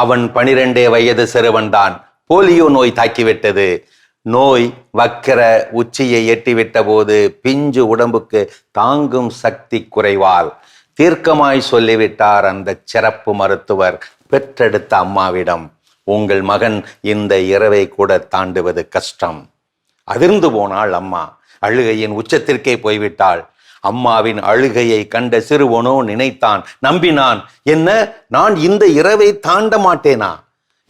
அவன் பனிரெண்டே வயது சிறுவன்தான். போலியோ நோய் தாக்கிவிட்டது. நோய் வக்கர உச்சியை எட்டிவிட்ட போது பிஞ்சு உடம்புக்கு தாங்கும் சக்தி குறைவால் தீர்க்கமாய் சொல்லிவிட்டார் அந்த சிறப்பு மருத்துவர் பெற்றெடுத்த அம்மாவிடம். உங்கள் மகன் இந்த இரவை கூட தாண்டுவது கஷ்டம். அதிர்ந்து போனாள் அம்மா. அழுகையின் உச்சத்திற்கே போய்விட்டாள். அம்மாவின் அழுகையை கண்ட சிறுவனோ நினைத்தான். நம்பினான் என்ன நான் இந்த இரவை தாண்ட மாட்டேனா?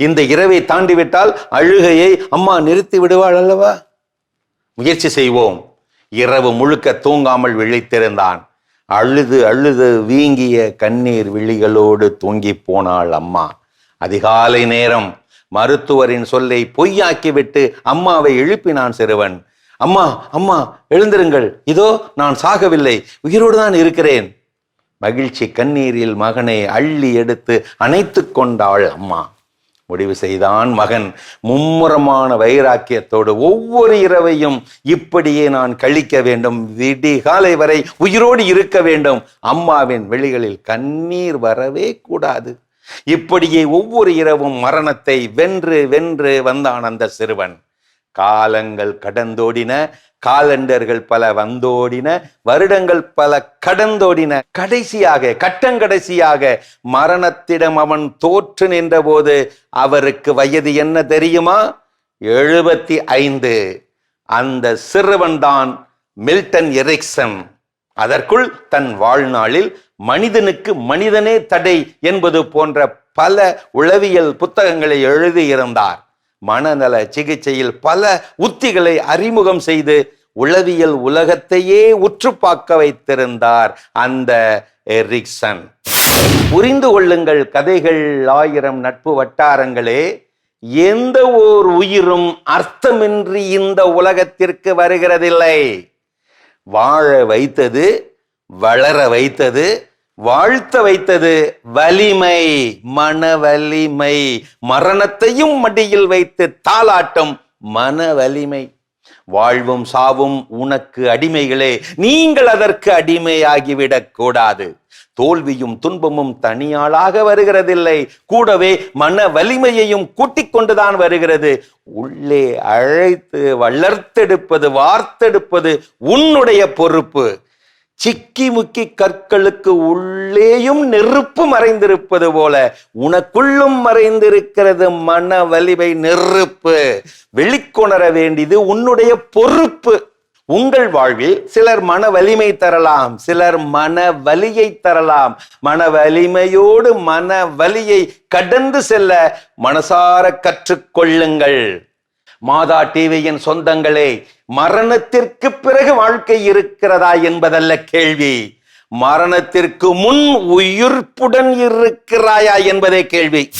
இந்த இரவை தாண்டிவிட்டால் அழுகையை அம்மா நிறுத்தி விடுவாள் அல்லவா? முயற்சி செய்வோம். இரவு முழுக்க தூங்காமல் விழித்திருந்தான் அழுது அழுது வீங்கிய கண்ணீர் விழிகளோடு தூங்கி போனாள் அம்மா. அதிகாலை நேரம் மருத்துவரின் சொல்லை பொய்யாக்கிவிட்டு அம்மாவை எழுப்பினான் சிறுவன். அம்மா அம்மா எழுந்திருங்கள். இதோ நான் சாகவில்லை. உயிரோடு தான் இருக்கிறேன். மகிழ்ச்சி கண்ணீரில் மகனை அள்ளி எடுத்து அணைத்து கொண்டாள் அம்மா. முடிவு செய்தான் மகன். மும்முரமான வைராக்கியத்தோடு ஒவ்வொரு இரவையும் இப்படியே நான் கழிக்க வேண்டும். விடிகாலை வரை உயிரோடு இருக்க வேண்டும். அம்மாவின் வெளிகளில் கண்ணீர் வரவே கூடாது. இப்படியே ஒவ்வொரு இரவும் மரணத்தை வென்று வென்று வந்தான் அந்த சிறுவன். காலங்கள் கடந்தோடின காலண்டர்கள் பல வந்தோடின வருடங்கள் பல கடந்தோடின கடைசியாக கட்டங்கடைசியாக மரணத்திடம் அவன் தோற்று நின்றபோது அவருக்கு வயது என்ன தெரியுமா? எழுபத்தி ஐந்து. அந்த சிறுவன்தான் மில்டன் எரிக்சன். அதற்குள் தன் வாழ்நாளில் மனிதனுக்கு மனிதனே தடை என்பது போன்ற பல உளவியல் புத்தகங்களை எழுதியிருந்தார். மனநல சிகிச்சையில் பல உத்திகளை அறிமுகம் செய்து உளவியல் உலகத்தையே உற்று பார்க்க வைத்திருந்தார் அந்த எரிக்சன். புரிந்து கொள்ளுங்கள் கதைகள் ஆயிரம் நட்பு வட்டாரங்களே. எந்த ஓர் உயிரும் அர்த்தமின்றி இந்த உலகத்திற்கு வருகிறதில்லை. வாழ வைத்தது வளர வைத்தது வாழ்த்த வைத்தது வலிமை மன வலிமை மரணத்தையும் மடியில் வைத்து தாளாட்டம் மன வலிமை வாழ்வும் சாவும் உனக்கு அடிமைகளே நீங்கள் அதற்கு அடிமையாகிவிடக் கூடாது. தோல்வியும் துன்பமும் தனியாளாக வருகிறதில்லை. கூடவே மன வலிமையையும் கூட்டிக் கொண்டுதான் வருகிறது. உள்ளே அழைத்து வளர்த்தெடுப்பது வார்த்தெடுப்பது உன்னுடைய பொறுப்பு. சிக்கி முக்கி கற்களுக்கு உள்ளேயும் நெருப்பு மறைந்திருப்பது போல உனக்குள்ளும் மறைந்திருக்கிறது மன வலிமை நெருப்பு. வெளிக்கொணர வேண்டியது உன்னுடைய பொறுப்பு. உங்கள் வாழ்வில் சிலர் மன வலிமை தரலாம் சிலர் மன வலியை தரலாம். மன வலிமையோடு மன வலியை கடந்து செல்ல மனசார கற்றுக்கொள்ளுங்கள். மாதா டிவியின் சொந்தங்களே மரணத்திற்கு பிறகு வாழ்க்கை இருக்கிறதா என்பதல்ல கேள்வி. மரணத்திற்கு முன் உயிர்ப்புடன் இருக்கிறாயா என்பதே கேள்வி.